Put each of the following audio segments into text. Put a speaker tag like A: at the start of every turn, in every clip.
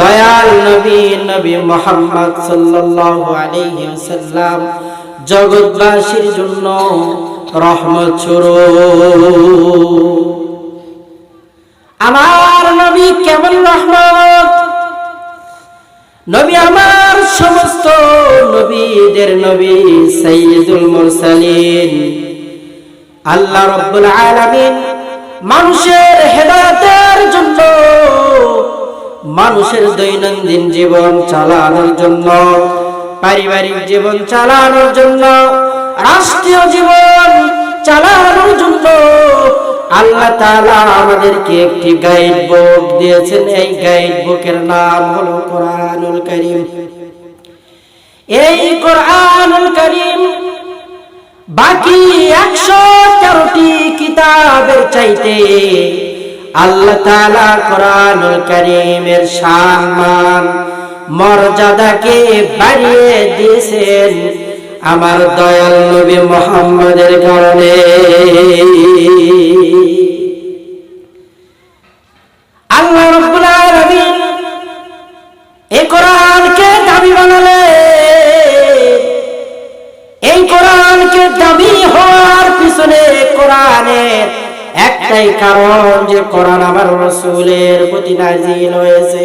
A: দয়াল নবী নবী মোহাম্মদ সাল্লাল্লাহু আলাইহি ওয়াসাল্লাম, জগৎবাসীর জন্য রহমত স্বরূপ। আমার নবী কেমন রহমত? নবী আমার সমস্ত নবীদের নবী সাইয়্যিদুল মুরসালিন। আল্লাহ রাব্বুল আলামিন মানুষের হেদায়েতের জন্য মানুষের দৈনন্দিন জীবন চালানোর জন্য, পারিবারিক জীবন চালানোর জন্য, রাষ্ট্রীয় জীবন চালানোর জন্য আল্লাহ তাআলা আমাদেরকে একটি গাইড বুক দিয়েছেন। এই গাইড বুকের নাম হলো কোরআনুল কারীম। এই কোরআনুল কারীম বাকি একশো তেরোটি কিতাবের চাইতে আল্লাহ তাআলা কোরআনুল কারীমের সম্মান মর্যাদাকে বাড়িয়ে দিয়েছেন আমার দয়াল নবী মোহাম্মদের কারণে। আল্লাহ রাব্বুল আলামিন এই কোরআনকে দাবি বানালেন। এই কোরআনকে দাবি হওয়ার পিছনে কোরআনের একটাই কারণ যে কোরআন আমার রসুলের প্রতি নাজিল হয়েছে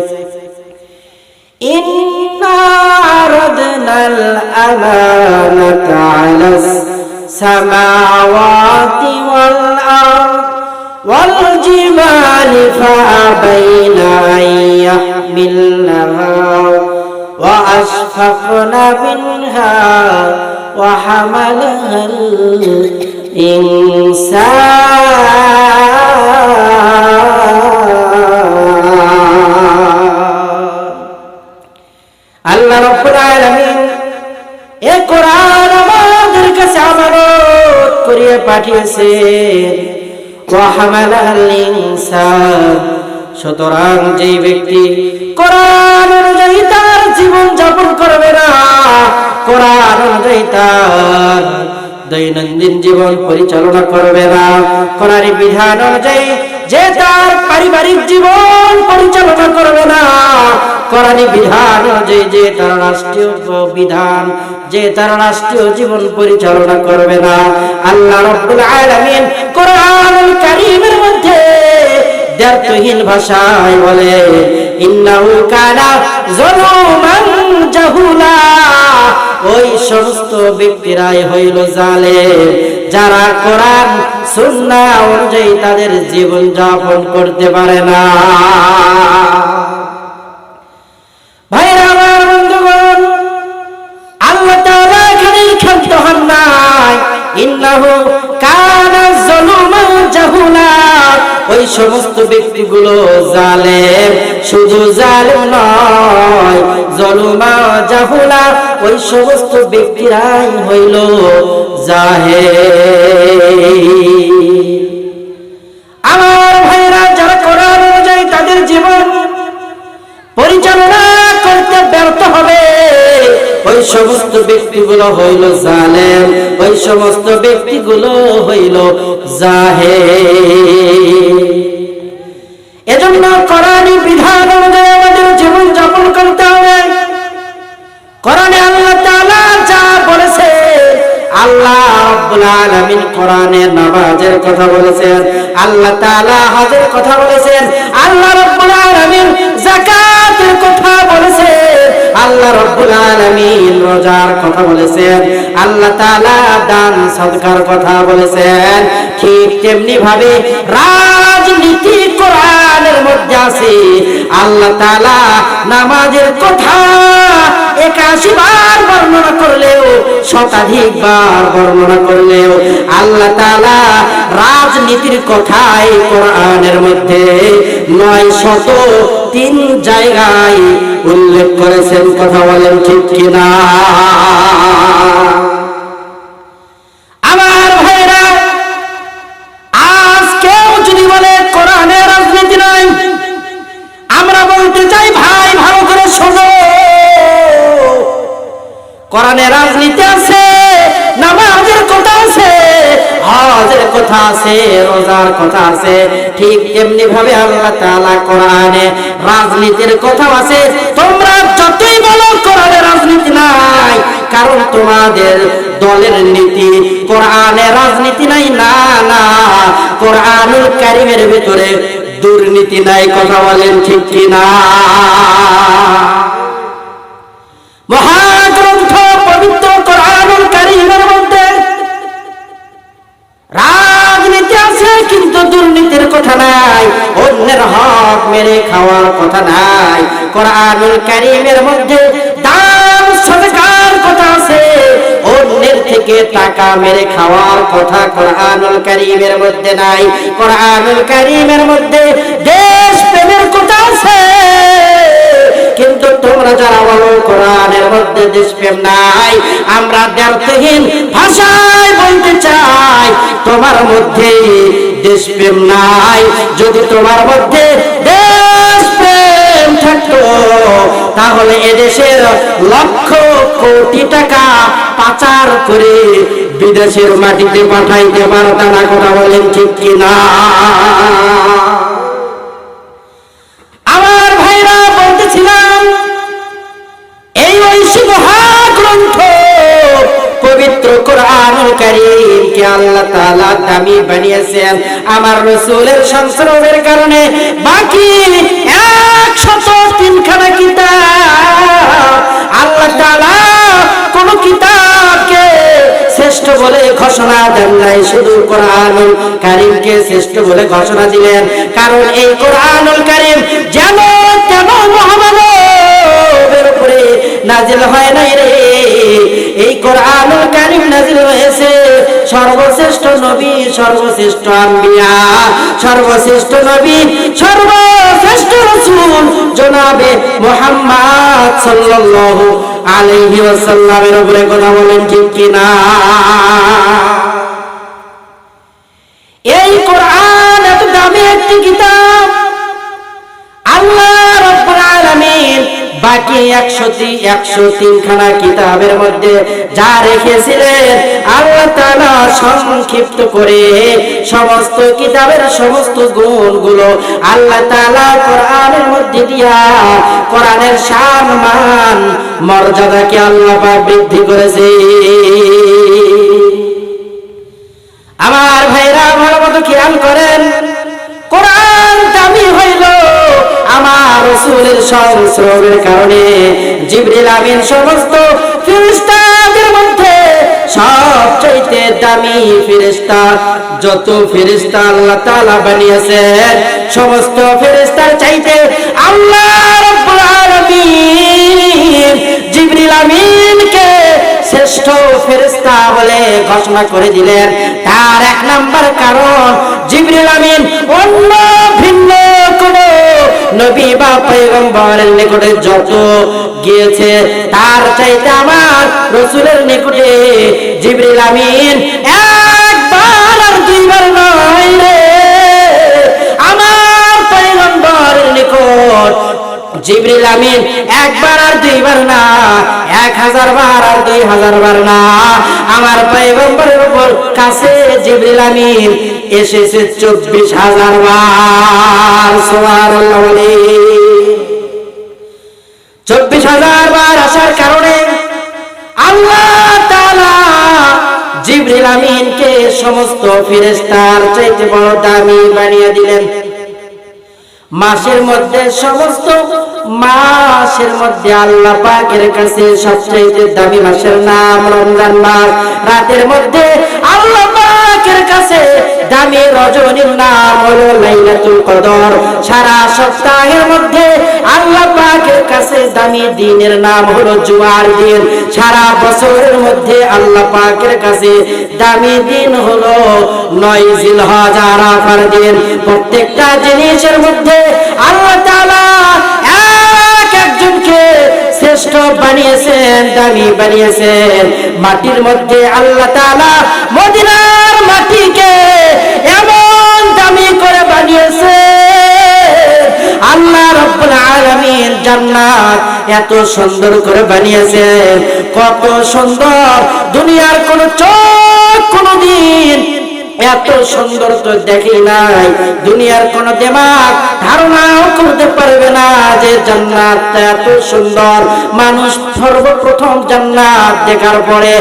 A: إنا عرضنا الأمانة على السماوات والأرض والجبال فأبين أن يحملنها وأشفقن منها وحملها الإنسان আল্লাহ রাব্বুল আলামিন এ কোরআন আমাদের কাছে করিয়ে পাঠিয়েছেন। ওয়া হামালাল ইনসান। সুতরাং যেই ব্যক্তি কোরআন অনুযায়ী তার জীবন যাপন করবে না, কোরআন অনুযায়ী তার দৈনন্দিন জীবন পরিচালনা করবে না। কোরআন বিধান অনুযায়ী, যে তার পারিবারিক জীবন পরিচালনা করবে না। কোরআনী বিধান অনুযায়ী, যে তার রাষ্ট্রীয় বিধান, যে তার রাষ্ট্রীয় জীবন পরিচালনা করবে না। আল্লাহ রাব্বুল আলামিন কোরআনুল কারীমের মধ্যে দ্ব্যর্থহীন ভাষায় বলে, ইন্নাহু কানা যুলুমান জাহুলা। ওই সমস্ত ব্যক্তিরাই হইল জালেম। যারা কোরআন সুন্নাহ অনুযায়ী তাদের জীবন যাপন করতে পারে না। ভাইরা আমার বন্ধুগণ, আল্লাহ ইন্নাহু কানা যালুমান জাহুলা। ওই সমস্ত ব্যক্তিগুলো জালে শুধু জালেম নয়, জলুমা, জাহুলা, ওই সমস্ত ব্যক্তিরাই হইল জাহে আমার সমস্ত ব্যক্তিগুলো হইল জালেম, ওই সমস্ত ব্যক্তিগুলো হইল জাহে এজন্য কোরআনী বিধান অনুযায়ী আমাদের জীবন যাপন করতে হবে। কোরআনে আল্লাহ তাআলা যা বলেছে, আল্লাহ রাব্বুল আলামিন কোরআনে নামাজের কথা বলেছেন, আল্লাহ তাআলা হজের কথা বলেছেন, আল্লাহ রাব্বুল আলামিন যাকাতের কথা বলেছেন। আল্লাহ রব্বুল আলামিন রোজার কথা বলেছেন, আল্লাহ তাআলা দান সদকার কথা বলেছেন। ঠিক তেমনি ভাবে রাজনীতি কোরআনের মধ্যে আছে। আল্লাহ তাআলা নামাজের কথা একাশি বার বর্ণনা করলেও, শতাধিক বার বর্ণনা করলেও, আল্লাহ তালা রাজনীতির কথাই কোরআনের মধ্যে নয় শত তিন জায়গায় উল্লেখ করেছেন। কথা বলেন ঠিক কিনা? কোরআনে রাজনীতি আছে, নামাজের কথা আছে, হজের কথা আছে, রোজার কথা আছে, ঠিক তেমনি ভাবে আল্লাহ তাআলা কোরআনে রাজনীতির কথা আছে। তোমরা যতই বলো কোরআনে রাজনীতি নাই, কারণ তোমাদের দলের নীতি, কোরআনে রাজনীতি নাই, না না, কোরআনুল কারিমের ভিতরে দুর্নীতি নাই, কথা বলেন ঠিক কিনা? মহাগ্রন্থ কথা নাই, অন্যের হক মেরে খাওয়ার কথা নাই। কোরআনুল কারিমের মধ্যে দান সদকার কথা আছে, অন্যের থেকে টাকা মেরে খাওয়ার কথা কোরআনুল কারিমের মধ্যে নাই। কোরআনুল কারিমের মধ্যে দেশ প্রেমের কথা আছে, কিন্তু তোমরা যারা বলো কোরআনের মধ্যে দেশপ্রেম নাই, আমরা দ্ব্যর্থহীন ভাষায় বলতে চাই, তোমার মধ্যে দেশপ্রেম নাই। যদি তোমার মধ্যে দেশপ্রেম থাকতো, তাহলে এদেশের লক্ষ কোটি টাকা পাচার করে বিদেশের মাটিতে পাঠাইতে পারতাম কথা বলেন ঠিক কিনা? আল্লাহ দামি বানিয়েছেন। আমার রাসূলের সংস্রবের কারণে বাকি 103 খানা কিতাব আল্লাহ কোন কিতাবকে শ্রেষ্ঠ বলে ঘোষণা দেন নাই, শুধু কোরআনুল কারীমকে শ্রেষ্ঠ বলে ঘোষণা দিলেন। কারণ এই কোরআনুল কারীম যেন তেন মুহাম্মদের উপরে নাজিল হয় নাই রে। এই কোরআনুল হয়েছে সর্বশ্রেষ্ঠ নবী, সর্বশ্রেষ্ঠ আম্বিয়া, সর্বশ্রেষ্ঠ নবী, সর্বশ্রেষ্ঠ জনাবে সাল্লাল্লাহু আলাইহি ওয়াসাল্লামের উপরে কথা বলেন ঠিক কিনা? এই কোরআন এত দামি একটি কিতাব, আল্লাহ বাকি একশোটি একশো তিনখানা কিতাবের মধ্যে যা রেখেছিলেন, আল্লাহ তাআলা সংক্ষিপ্ত করে সমস্ত কিতাবের সমস্ত গুণগুলো আল্লাহ তাআলা কোরআনের মধ্যে দিয়া, কোরআনের শান, মান, মর্যাদাকে আল্লাহ বৃদ্ধি করেছে। আমার ভাইরা রসুলের সংস্রবের কারণে জিবরিল আমিন সমস্ত ফেরেশতাদের মধ্যে সবচাইতে দামি ফেরেশতা, যত ফেরেশতা আল্লাহ তাআলা বানিয়েছেন, সমস্ত ফেরেশতার চাইতে আল্লাহ রাব্বুল আলামিন জিবরিল আমিনকে শ্রেষ্ঠ ফেরেশতা বলে ঘোষণা করে দিলেন। তার এক নাম্বার কারণ জিবরিল আমিন অন্য নবী বা পয়গম্বরের নিকটে যত গিয়েছে, তার চাইতে আমার রসুলের নিকটে জিবরিল আমিন একবার আর দুইবার নয় রে। আমার পয়গম্বরের নিকট জিবরিল আমিন একবার আর দুইবার না এক হাজার বার আর দুই হাজার বার না। আমার পয়গম্বরের উপর কাছে জিবরিল আমিন এসেছে চব্বিশ হাজার বার। সুবহানাল্লাহ চব্বিশ হাজার বার আসার কারণে আল্লাহ তাআলা জিবরিল আমিনকে সমস্ত ফেরেশতার চাইতে বড় দামি বানিয়ে দিলেন। মাসের মধ্যে সমস্ত মাসের মধ্যে আল্লাহ পাকের কাছে সবচেয়ে দামি মাসের নাম রমজান মাস। রাতের মধ্যে আল্লাহ পাকের কাছে দামি রজনীর নাম হলো লাইলাতুল কদর। সারা সপ্তাহের মধ্যে আল্লাহ পাকের কাছে দামি দিনের নাম হলো জুমার দিন। সারা বছরের মধ্যে আল্লাহ পাকের কাছে দামি দিন হলো নয় জিলহজ আরাফার দিন। প্রত্যেকটা জিনিসের মধ্যে আল্লাহ তাআলা এক একজনকে শ্রেষ্ঠ বানিয়েছেন, দামি বানিয়েছেন। মাটির মধ্যে আল্লাহ তাআলা মদিনার মাটিকে এমন দামি করে বানিয়েছে। আল্লাহ রব্বুল আলামিন জান্নাত এত সুন্দর করে বানিয়েছে। কত সুন্দর দুনিয়ার কোন চোখ কোনদিন এত সুন্দর তো দেখি নাই। দুনিয়ার কোন দেমাগ ধারণাও করতে পারবে না যে জান্নাত এত সুন্দর। মানুষ সর্বপ্রথম জান্নাত দেখার পরে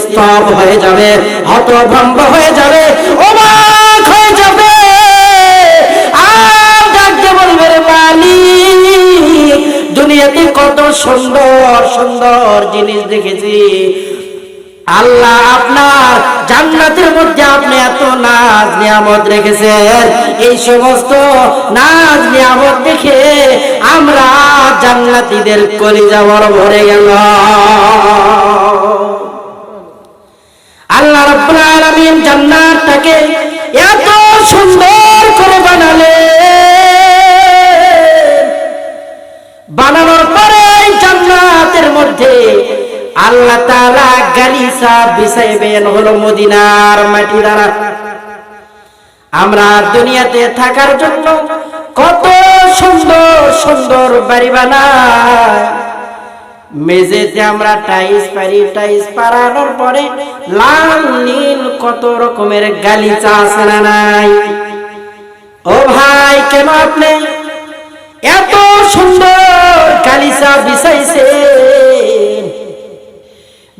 A: স্তব হয়ে যাবে, হতভম্ব হয়ে যাবে, অবাক হয়ে যাবে। আর ডাকতে বলবে রে মালিক, দুনিয়াতে কত সুন্দর সুন্দর জিনিস দেখেছি। আল্লাহ আপনার জান্নাতের মধ্যে আপনি এত নাজ নিয়ামত রেখেছেন। এই সমস্ত নাজ নিয়ামত দেখে আমরা জান্নাতীদের কলিজা বড় ভরে গেল। আল্লাহ রাব্বুল আলামিন জান্নাতটাকে এত সুন্দর করে বানালে বানানোর পরে জান্নাতের মধ্যে আল্লাহ তাআলা গালিসা বিছাইবেন হলো মদিনার মাটি দ্বারা। আমরা দুনিয়াতে থাকার জন্য কত সুন্দর সুন্দর বাড়ি বানাই। মেঝেতে আমরা টাইস পারি টাইস পারানোর পরে লাল, নীল কত রকমের গালিচা আছে না নাই? ও ভাই, কেন আপনি এত সুন্দর গালিচা বিছাইছে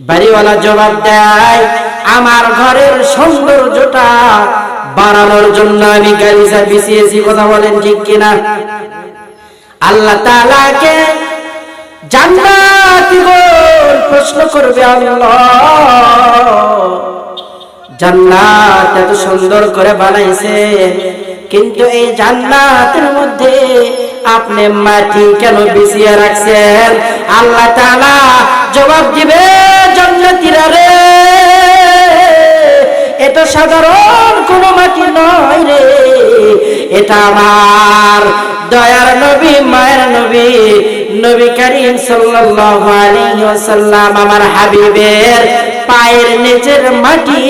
A: বাড়িওয়ালা জবাব দেয়, আমার ঘরের সৌন্দর্যটা বাড়ানোর জন্য আমি গালিচা বিছিয়েছি। কথা বলেন ঠিক কিনা? আল্লাহ জান্নাতীগণ প্রশ্ন করবে জান্নাত এত সুন্দর করে বানাইছে, কিন্তু এই জান্নাতের মধ্যে আপনি মাটি কেন বিছিয়ে রাখছেন? আল্লাহ তাআলা জবাব দিবে, জান্নাতীরা রে, এটা সাধারণ কোন মাটি নয় রে। এটা আমার দয়ার নবী, মায়ের নবী নবী করিম সাল্লাল্লাহু আলাইহি ওয়াসাল্লাম, আমার হাবিবের পায়ের নিচের মাটি,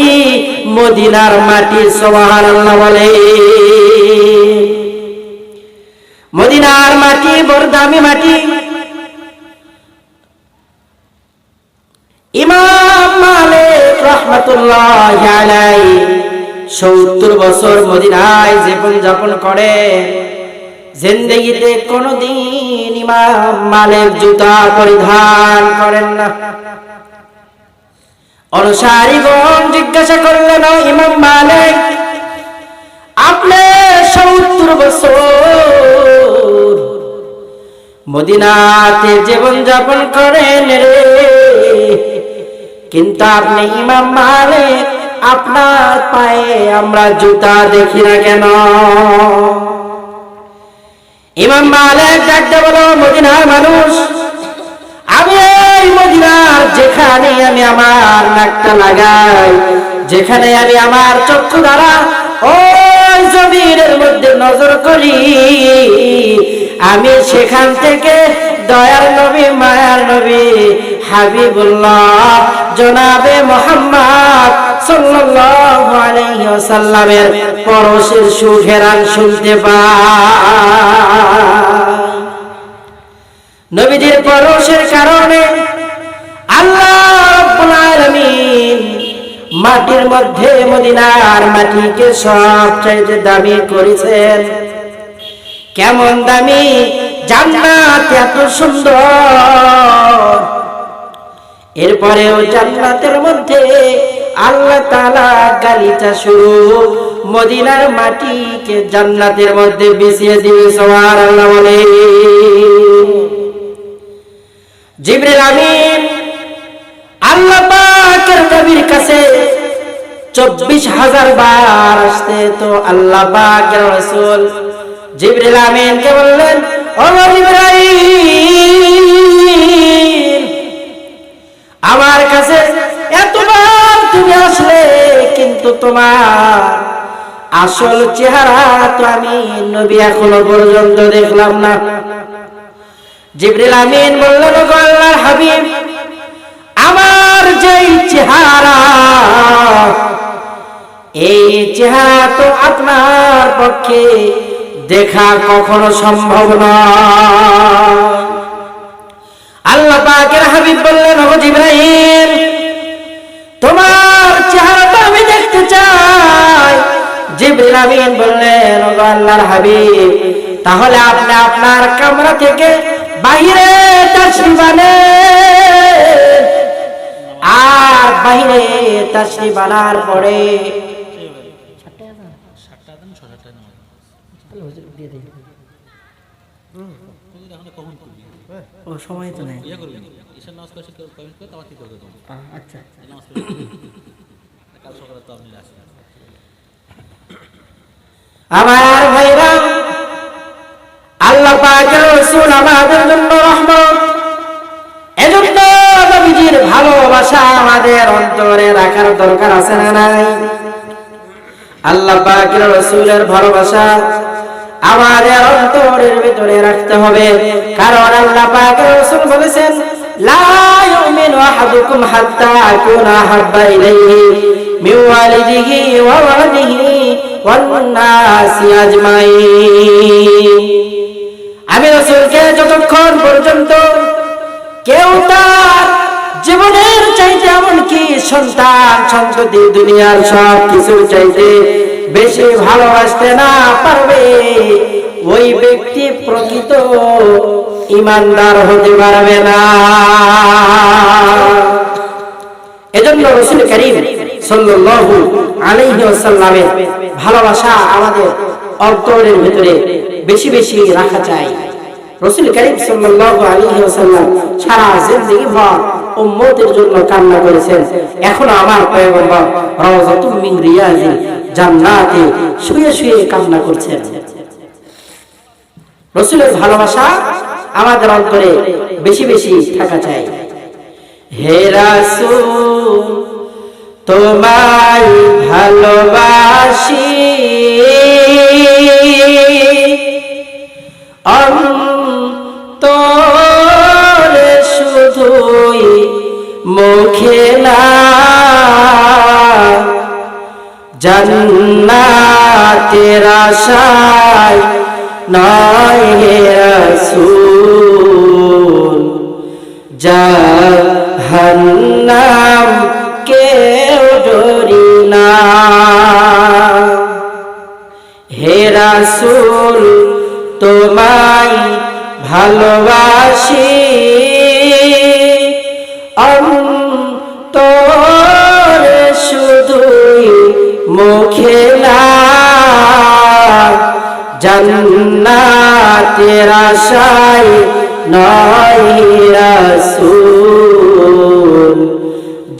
A: মদিনার মাটি, সুবহানাল্লাহ বলে। মদিনার মাটি বড় দামি মাটি। ইমাম মালিক আলাই সত্তর বছর মদিনায় জীবন যাপন করে। জিন্দগিতে কোনদিন ইমাম মালিক জুতা পরিধান করেন না। অনুসারীগণ জিজ্ঞাসা করলেন, "ও ইমাম মালিক, আপনি সত্তর বছর মদিনাতে জীবন যাপন করেন রে। কিন্তু আপনি ইমাম মালিক আপনার পায়ে আমরা জুতা দেখি না কেন? ইমাম মালিক ডাকতে বলো, মদিনার মানুষ, আমি এই মদিনার যেখানে আমি আমার নাকটা লাগাই, যেখানে আমি আমার চক্ষু দ্বারা ওই জমিনের মধ্যে নজর করি আমি সেখান থেকে দয়ার নবী, মায়ার নবী হাবিবুল্লাহ জনাবে মোহাম্মদ সাল্লাল্লাহু আলাইহি ওয়াসাল্লামের পরশের সুঘেরান শুনতে পাই। নবীজির পরশের কারণে আল্লাহ রাব্বুল আলামিন মাটির মধ্যে মদিনার মাটিকে সবচাইতে দামি করেছেন। কেমন দামি জান্নাত এত সুন্দর। এরপরেও জান্নাতের মধ্যে আল্লাহ তাআলা গালিচা শুরু। মদিনার মাটিকে জান্নাতের মধ্যে বিছিয়ে দিবে সবার আল্লাহ বলে। জিবরিল আমিন আল্লাহ পাকের নবীর কাছে চব্বিশ হাজার বার আসতে তো আল্লাহ পাকের রাসূল জিবরিল আমিন কে বললেন, ও জিবরাইল আমার কাছে এতবার তুমি আসলে, কিন্তু তোমার আসল চেহারা তো আমি নবী এখনও পর্যন্ত দেখলাম না। জিবরিল আমিন বললেন, "ওগো আল্লাহর হাবিব, আমার যেই চেহারা, এই চেহারা তো আপনার পক্ষে দেখা কখনো সম্ভব নয় আল্লাহ পাকের হাবিব বললেন, ও জিব্রাহিম তোমার চেহারাটা আমি দেখতে চাই। আমিন বললেন, ও আল্লাহর হাবিব, তাহলে আপনি আপনার কামরা থেকে বাইরে তাশরিফ আনেন আর বাইরে তাশরিফ আনার পরে
B: সাতটা আদান ছ সাতটা নামাজ তোদের এখন কখন করবি
A: ও সময় তো নেই।
B: ইয়ে করবি না ঈশান নামাজ করে কমেন্ট করে তারপর ঠিক তোমার।
A: আচ্ছা
B: নামাজ কাল সকালে তো আপনি আসবেন।
A: আমার ভাইরা আল্লাহ পাকের রাসূল আমাদের জন্য রহমত। এজন্য নবীজির ভালোবাসা আমাদের অন্তরে রাখার দরকার আছে না নাই? আল্লাহ পাকের রাসূলের ভালোবাসা আমাদের অন্তরের ভিতরে রাখতে হবে। কারণ আল্লাহ পাকের রাসূল বলেছেন, লা ইউমিনু আহাদুকুম হাত্তা আকুনা হাব্বা ইলাইহি মিন ওয়ালিদিহি ওয়া ওয়ালাদিহি ওয়ান নাসি আজমাইন। আমি রাসূলকে যতক্ষণ পর্যন্ত কেউ তার জীবনের চাইতে এমনকি সন্তান সন্ততি দুনিয়ার সব কিছু চাইতে বেশি ভালোবাসতে না পারবে, ওই ব্যক্তি প্রকৃত ইমানদার হতে পারবে না। এজন্য রসুল করিম সাল্লাল্লাহু আলাইহি ওয়াসাল্লামের ভালোবাসা আমাদের অন্তরের ভিতরে বেশি বেশি রাখা চাই। রসুল করিম সাল্লাল্লাহু আলাইহি ওয়াসাল্লাম সারা জিন্দেগি ভর উম্মতের জন্য কান্না করেছেন। এখন আমার পয়গম্বর রওজাতুম মিন রিয়াজিল জান্নাতে শুয়ে শুয়ে কামনা করছেন। রসুলের ভালোবাসা আমাদের অন্তরে বেশি বেশি থাকা চাই। হে রাসূল, তোমায় ভালোবাসি। অন্তরে শুধুই মুখে না জান্নাতের আশায় নয় হে রাসূল। জাহান্নাম কেউ ডরি না। হে রাসূল তোমায় ভালোবাসি। অন্তরে মুখে না জান্নাতের আশায় নয় রাসূল।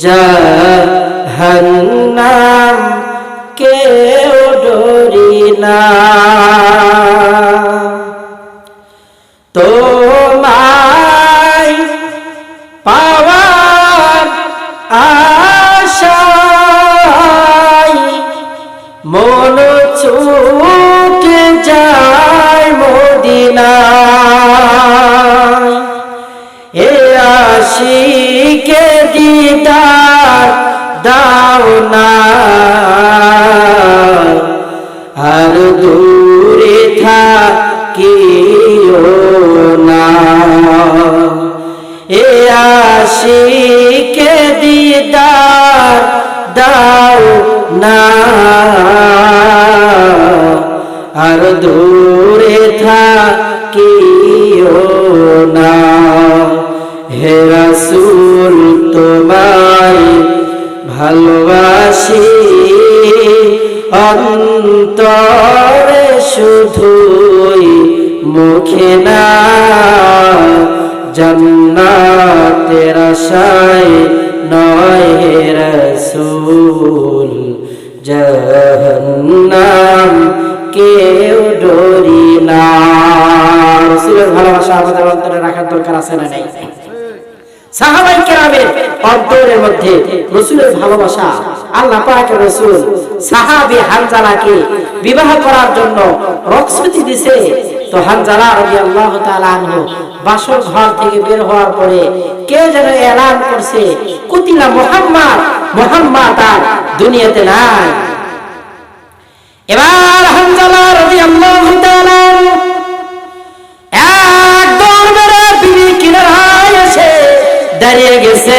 A: জাহান্নাম কেউ ডরি না। তোমায় অন্তরে শুধুই মুখে না, জান্নাতের আশায় নয় রাসূল, জাহান্নাম কেউ ডরি না। রাসূলের ভালোবাসা আমাদের অন্তরে রাখার দরকার আছে না নাই? সাহাবাই কেরামের অন্তরের মধ্যে রসুলের ভালোবাসা আল্লাহ হানজালাকে বিবাহ করার জন্য তো বাসর ঘর থেকে বের হওয়ার পরে কে যেন এলান করছে, কুতিলা আর দুনিয়াতে নাই। এবার হানজালা তাআলা আনহু একদম মেরে বিবি কিনারায় এসে দাঁড়িয়ে গেছে।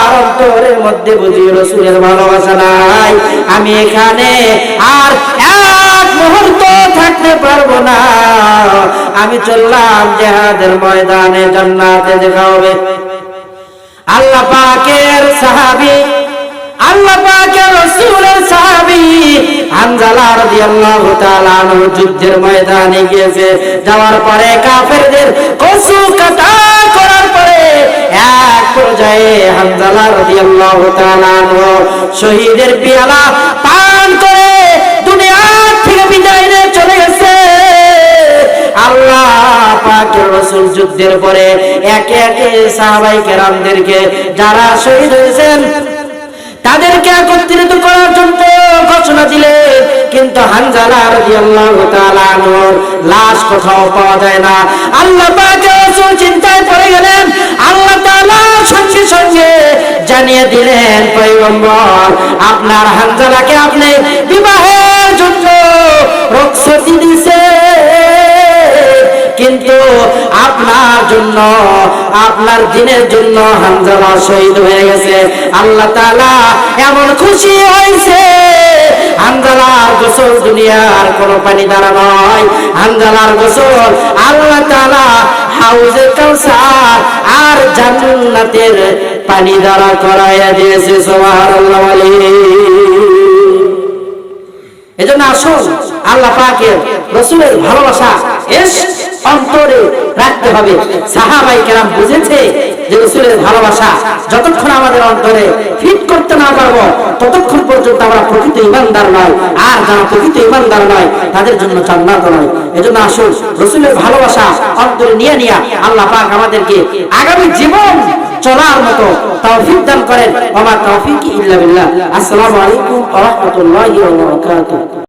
A: অন্তরের মধ্যে বুঝি রসুলের ভালোবাসা নাই। আমি এখানে আর এক মুহূর্ত থাকতে পারব না। আমি চললাম জেহাদের ময়দানে জান্নাতে দেখা হবে। আল্লাহ পাকের সাহাবী, আল্লাহ পাকের রাসূলের সাহাবী হানজালা রাদিয়াল্লাহু তাআলা আনহু যুদ্ধের ময়দানে গিয়েছে। যাওয়ার পরে কাফেরদের কসু কাটা পরে এক পর্যায়ে হানজালা রাদিয়াল্লাহু তাআলা শহীদের পিয়ালা পান করে দুনিয়া থেকে বিদায় নিয়ে চলে গেছে। আল্লাহ পাকের রাসূল যুদ্ধের পরে একে একে সাহাবাই কেরামদেরকে যারা শহীদ হয়েছেন, তাদেরকে একত্রিত করার জন্য ঘোষণা দিলেন। কিন্তু হানজালা রাদিয়াল্লাহু তাআলা আনহুর লাশ কোথাও পাওয়া যায় না। আল্লাহ চিন্তায় পড়ে গেলেন, আল্লাহ তাআলা সঙ্গে সঙ্গে জানিয়ে দিলেন, পয়গম্বর, আপনার হানজালাকে আপনি বিবাহের জন্য রক্ষতি দিছে কিন্তু আপনার জন্য, আপনার দিনের জন্য হামজালা শহীদ হয়ে গেছে। আল্লাহ তাআলা এমন খুশি হয়েছে। গোসল দুনিয়ার পানি দ্বারা নয়। গোসল আল্লাহ তাআলা হাউজে আর জান্নাতের পানি দ্বারা করাইয়া দিয়েছে আসুন, আল্লাহ পাকের রসুলের ভালোবাসা এস অন্তরে রাখতে হবে। সাহাবাই কেরাম বুঝেছে রসুলের ভালোবাসা যতক্ষণ আমাদের অন্তরে ফিট করতে না পারব, ততক্ষণ পর্যন্ত আমরা প্রকৃত ইমানদার নয়। আর যারা প্রকৃত ইমানদার নয়, তাদের জন্য জান্নাত নয়। এজন্য আসুন, রসুলের ভালোবাসা অন্তরে নিয়ে নিয়ে আল্লাহ পাক আমাদেরকে আগামী জীবন চলার মতো তৌফিক দান করেন। আমার তৌফিক ইল্লা বিল্লাহ। আসসালামু আলাইকুম ওয়া রাহমাতুল্লাহি ওয়া বারাকাতুহু।